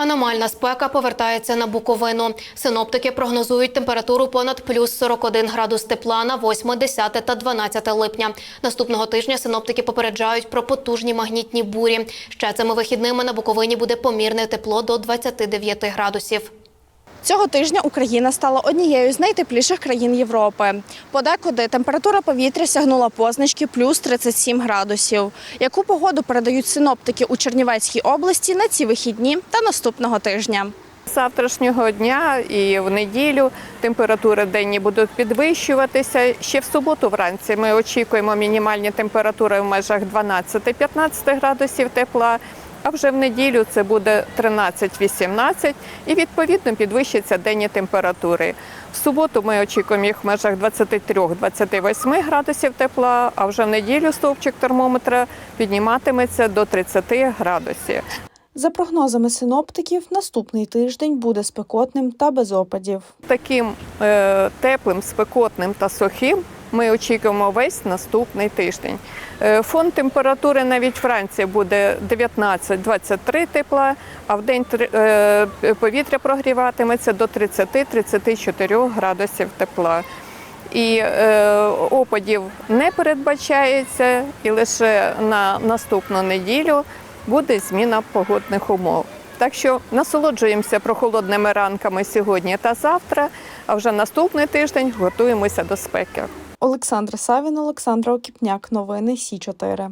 Аномальна спека повертається на Буковину. Синоптики прогнозують температуру понад плюс 41 градус тепла на 8, 10 та 12 липня. Наступного тижня синоптики попереджають про потужні магнітні бурі. Ще цими вихідними на Буковині буде помірне тепло до 29 градусів. Цього тижня Україна стала однією з найтепліших країн Європи. Подекуди температура повітря сягнула позначки плюс 37 градусів. Яку погоду передають синоптики у Чернівецькій області на ці вихідні та наступного тижня? Завтрашнього дня і в неділю температури денні будуть підвищуватися. Ще в суботу вранці ми очікуємо мінімальні температури в межах 12-15 градусів тепла. А вже в неділю це буде 13-18 і відповідно підвищаться денні температури. В суботу ми очікуємо їх в межах 23-28 градусів тепла, а вже в неділю стовпчик термометра підніматиметься до 30 градусів. За прогнозами синоптиків, наступний тиждень буде спекотним та без опадів. Таким е, теплим, спекотним та сухим ми очікуємо весь наступний тиждень. Е, фон температури навіть вранці буде 19-23 тепла, а в день е, повітря прогріватиметься до 30-34 градусів тепла. І е, опадів не передбачається, і лише на наступну неділю буде зміна погодних умов. Так що насолоджуємося прохолодними ранками сьогодні та завтра, а вже наступний тиждень готуємося до спеки. Олександр Савін, Олександра Окіпняк. Новини Сі 4